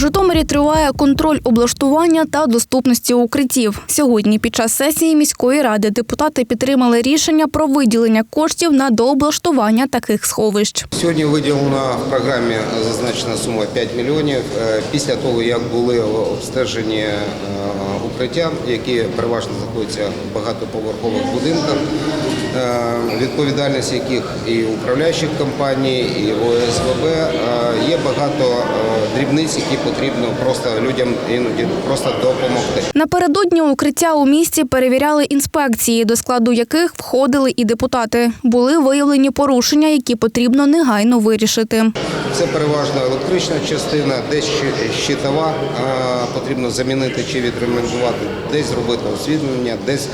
Житомирі триває контроль облаштування та доступності укриттів. Сьогодні під час сесії міської ради депутати підтримали рішення про виділення коштів на дооблаштування таких сховищ. Сьогодні виділена в програмі зазначена сума 5 мільйонів. Е, Після того, як були обстежені е, укриття, які переважно знаходяться в багатоповерхових будинках, відповідальність яких і управляючих компаній, і ОСББ, е, є багато е, дрібниць, які потрібно просто людям іноді просто допомогти. Напередодні укриття у місті перевіряли інспекції, до складу яких входили і депутати. Були виявлені порушення, які потрібно негайно вирішити. Це переважно електрична частина, десь щи- щитова е, потрібно замінити чи відремонтувати, десь зробити освітлення, десь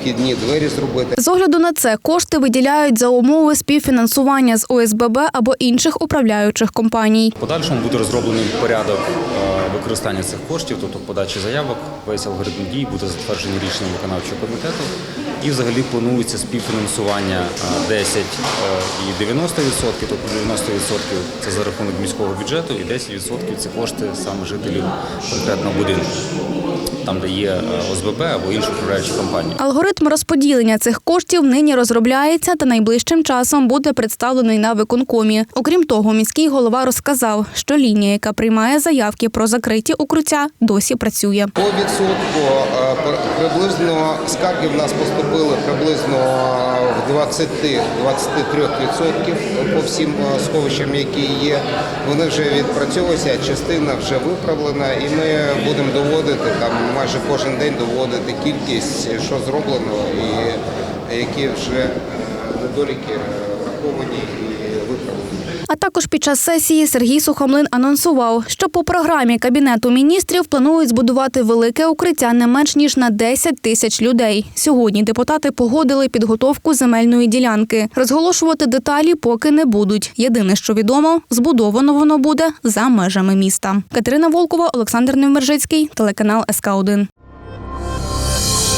вхідні двері зробити. З огляду на це кошти виділяють за умови співфінансування з ОСББ або інших управляючих компаній. В подальшому буде розроблений порядок е, використання цих коштів, тобто подачі заявок, весь алгоритм дій буде затверджений рішенням виконавчого комітету. І взагалі планується співфінансування е, 10 е, і 90%, тобто 90% це за рахунок міського бюджету, і 10% це кошти саме жителів конкретного будинку, там де є е, ОСББ або інші управляючі компанії. Алгоритм розподілення цих коштів нині розробляється та найближчим часом буде представлений на виконкомі. Окрім того, міський голова розказав, що лінія, яка приймає заявки про закриті укриття, досі працює. По відсотку е, пр- приблизно скарги в нас поступили приблизно в 20-23% по всім е, сховищам, які є. Вони вже відпрацьовуються, частина вже виправлена, і ми будемо доводити там майже кожен день доводити кількість, що зроблено, і які вже е, недоліки е, враховані і виправлені. А також під час сесії Сергій Сухомлин анонсував, що по програмі Кабінету міністрів планують збудувати велике укриття не менш ніж на 10 тисяч людей. Сьогодні депутати погодили підготовку земельної ділянки. Розголошувати деталі поки не будуть. Єдине, що відомо, збудовано воно буде за межами міста. Катерина Волкова, Олександр Невмержицький, телеканал СК 1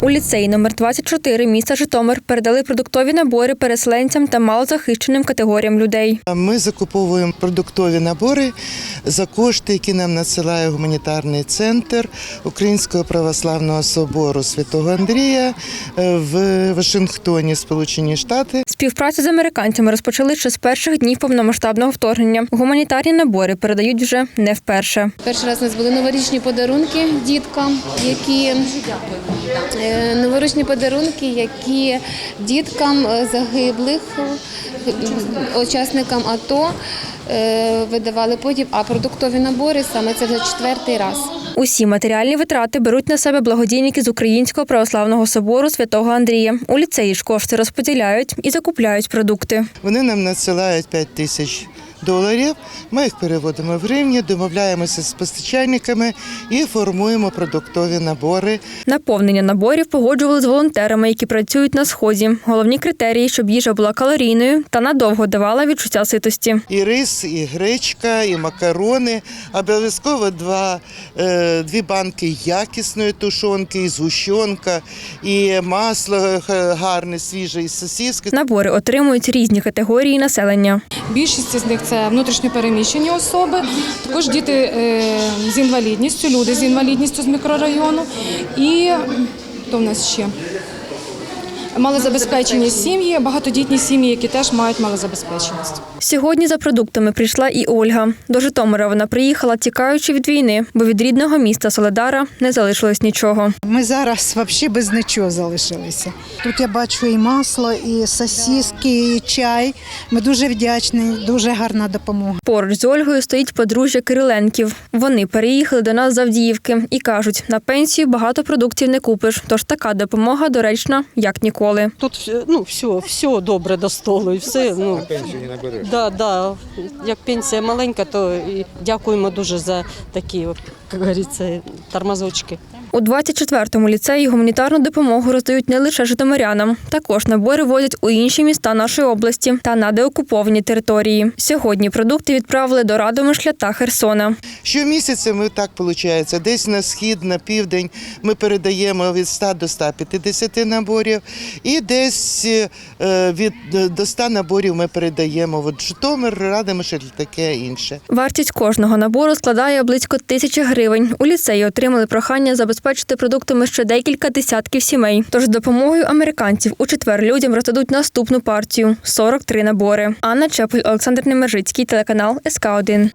У ліцеї номер 24 міста Житомир передали продуктові набори переселенцям та малозахищеним категоріям людей. Ми закуповуємо продуктові набори за кошти, які нам надсилає гуманітарний центр Українського православного собору Святого Андрія е, в Вашингтоні, Сполучені Штати. Співпрацю з американцями розпочали ще з перших днів повномасштабного вторгнення. Гуманітарні набори передають вже не вперше. Перший раз у нас були новорічні подарунки діткам, які Е, новорічні подарунки, які діткам е, загиблих учасникам АТО е, видавали потім, а продуктові набори саме це вже четвертий раз. Усі матеріальні витрати беруть на себе благодійники з Українського православного собору Святого Андрія. У ліцеї ж кошти розподіляють і закупляють продукти. Вони нам надсилають 5 тисяч доларів. Ми їх переводимо в гривні, домовляємося з постачальниками і формуємо продуктові набори. Наповнення наборів погоджували з волонтерами, які працюють на сході. Головні критерії, щоб їжа була калорійною та надовго давала відчуття ситості. І рис, і гречка, і макарони. Обов'язково два, е, дві банки якісної тушонки, і згущенка, і масло гарне, свіже, і сосиски. Набори отримують різні категорії населення. Більшість з них це внутрішньопереміщені особи, також діти е, з інвалідністю, люди з інвалідністю з мікрорайону. І то в нас ще? Малозабезпечені сім'ї, багатодітні сім'ї, які теж мають малозабезпеченість. Сьогодні за продуктами прийшла і Ольга. До Житомира вона приїхала, тікаючи від війни, бо від рідного міста Соледара не залишилось нічого. Ми зараз взагалі без нічого залишилися. Тут я бачу і масло, і сосиски, і чай. Ми дуже вдячні, дуже гарна допомога. Поруч з Ольгою стоїть подружжя Кириленків. Вони переїхали до нас з Авдіївки і кажуть, на пенсію багато продуктів не купиш, тож така допомога доречна, як ніколи. Тут все- ну, все, все добре до столу. І все, ну, Пенсію не набереш. да, да. Як пенсія маленька, то і дякуємо дуже за такі, як говориться, тормозочки. У 24-му ліцеї гуманітарну допомогу роздають не лише житомирянам. Також набори возять у інші міста нашої області та на деокуповані території. Сьогодні продукти відправили до Радомишля та Херсона. Щомісяця ми так виходить, десь на схід, на південь ми передаємо від 100 до 150 наборів, і десь е, від е, до 100 наборів ми передаємо от Житомир, Радомишль, таке інше. Вартість кожного набору складає близько тисячі гривень. У ліцеї отримали прохання забезпечити продуктами ще декілька десятків сімей. Тож з допомогою американців у четвер людям роздадуть наступну партію 43 набори. Анна Чепель, Олександр Немержицький, телеканал СК 1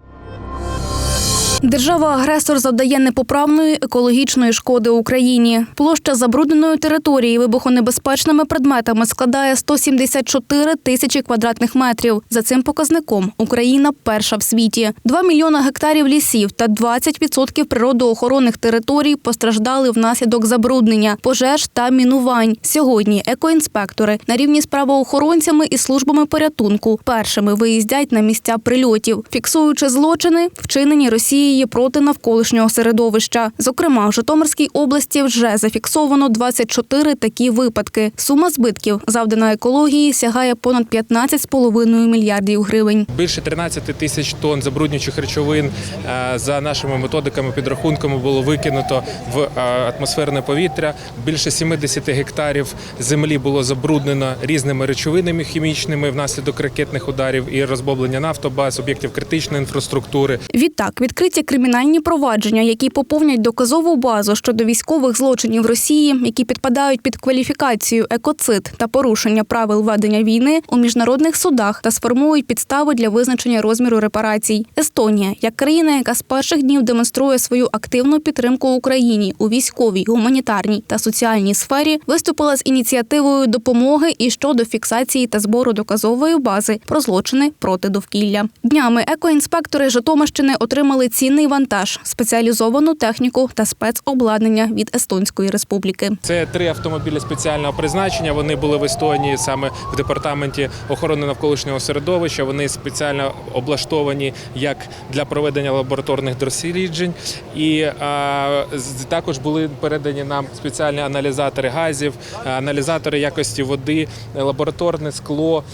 Держава-агресор завдає непоправної екологічної шкоди Україні. Площа забрудненої території вибухонебезпечними предметами складає 174 тисячі квадратних метрів. За цим показником Україна перша в світі. 2 мільйона гектарів лісів та 20% природоохоронних територій постраждали внаслідок забруднення, пожеж та мінувань. Сьогодні екоінспектори на рівні з правоохоронцями і службами порятунку першими виїздять на місця прильотів, фіксуючи злочини, вчинені Росією проти навколишнього середовища. Зокрема, в Житомирській області вже зафіксовано 24 такі випадки. Сума збитків, завдана екології, сягає понад 15,5 мільярдів гривень. Більше 13 тисяч тонн забруднюючих речовин е, за нашими методиками підрахунками було викинуто в е, атмосферне повітря. Більше 70 гектарів землі було забруднено різними речовинами хімічними внаслідок ракетних ударів і розбомблення нафтобаз, об'єктів критичної інфраструктури. Відтак відкриті кримінальні провадження, які поповнять доказову базу щодо військових злочинів Росії, які підпадають під кваліфікацію екоцид та порушення правил ведення війни у міжнародних судах та сформують підстави для визначення розміру репарацій. Естонія, як країна, яка з перших днів демонструє свою активну підтримку Україні у військовій, гуманітарній та соціальній сфері, виступила з ініціативою допомоги і щодо фіксації та збору доказової бази про злочини проти довкілля. Днями екоінспектори Житомирщини отримали цінний вантаж, спеціалізовану техніку та спецобладнання від Естонської республіки. Це три автомобілі спеціального призначення. Вони були в Естонії саме в департаменті охорони навколишнього середовища. Вони спеціально облаштовані як для проведення лабораторних досліджень. І а, також були передані нам спеціальні аналізатори газів, аналізатори якості води, лабораторне скло.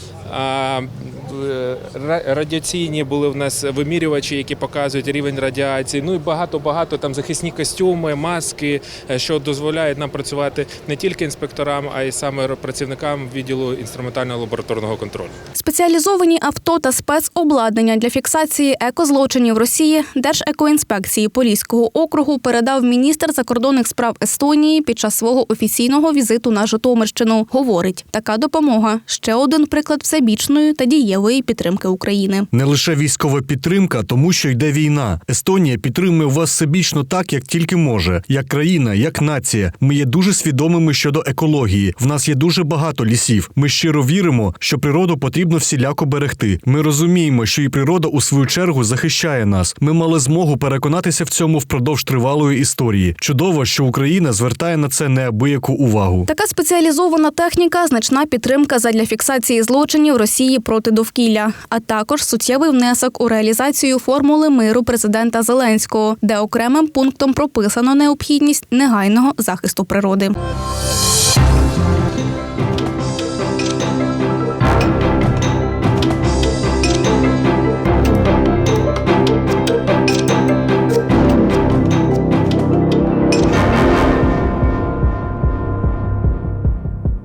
Радіаційні були в нас вимірювачі, які показують рівень радіації. Ну і багато багато там захисні костюми, маски, е, що дозволяють нам працювати не тільки інспекторам, а й саме працівникам відділу інструментального лабораторного контролю. Спеціалізовані авто та спецобладнання для фіксації екозлочинів Росії Держекоінспекції Поліського округу передав міністр закордонних справ Естонії під час свого офіційного візиту на Житомирщину. Говорить, така допомога ще один приклад всебічної та дієвої підтримки України. Не лише військова підтримка, тому що йде війна. Естонія підтримує вас всебічно так, як тільки може. Як країна, як нація. Ми є дуже свідомими щодо екології. В нас є дуже багато лісів. Ми щиро віримо, що природу потрібно всіляко берегти. Ми розуміємо, що і природа у свою чергу захищає нас. Ми мали змогу переконатися в цьому впродовж тривалої історії. Чудово, що Україна звертає на це неабияку увагу. Така спеціалізована техніка значна підтримка задля фіксації злочинів Росії проти довкілля, а також суттєвий внесок у реалізацію формули миру президента Зеленського, де окремим пунктом прописано необхідність негайного захисту природи.